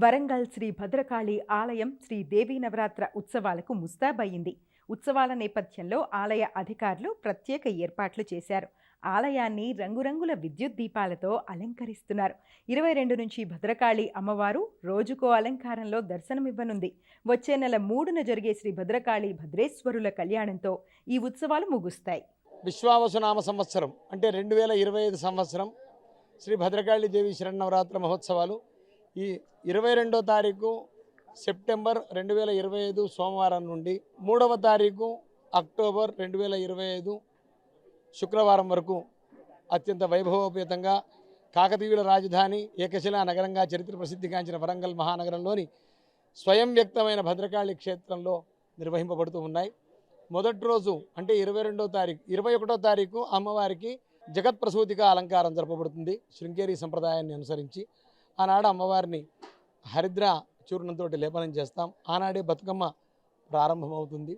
వరంగల్ శ్రీ భద్రకాళి ఆలయం శ్రీ దేవీ నవరాత్ర ఉత్సవాలకు ముస్తాబయ్యింది. ఉత్సవాల నేపథ్యంలో ఆలయ అధికారులు ప్రత్యేక ఏర్పాట్లు చేశారు. ఆలయాన్ని రంగురంగుల విద్యుత్ దీపాలతో అలంకరిస్తున్నారు. ఇరవై రెండు నుంచి భద్రకాళి అమ్మవారు రోజుకో అలంకారంలో దర్శనమివ్వనుంది. వచ్చే నెల మూడున జరిగే శ్రీ భద్రకాళి భద్రేశ్వరుల కళ్యాణంతో ఈ ఉత్సవాలు ముగుస్తాయి. విశ్వావసునామ సంవత్సరం అంటే రెండు వేల ఇరవై ఐదు సంవత్సరం శ్రీ భద్రకాళి దేవి శరణవరాత్ర మహోత్సవాలు ఈ ఇరవై రెండో తారీఖు సెప్టెంబర్ రెండు వేల ఇరవై ఐదు సోమవారం నుండి మూడవ తారీఖు అక్టోబర్ రెండు వేల ఇరవై ఐదు శుక్రవారం వరకు అత్యంత వైభవోపేతంగా కాకతీయుల రాజధాని ఏకశిలా నగరంగా చరిత్ర ప్రసిద్ధిగాంచిన వరంగల్ మహానగరంలోని స్వయం వ్యక్తమైన భద్రకాళి క్షేత్రంలో నిర్వహింపబడుతూ ఉన్నాయి. మొదటి రోజు అంటే ఇరవై రెండో తారీఖు ఇరవై ఒకటో తారీఖు అమ్మవారికి జగత్ ప్రసూతిగా అలంకారం జరపబడుతుంది. శృంగేరి సంప్రదాయాన్ని అనుసరించి ఆనాడు అమ్మవారిని హరిద్ర చూర్ణంతో లేపనం చేస్తాం. ఆనాడే బతుకమ్మ ప్రారంభమవుతుంది.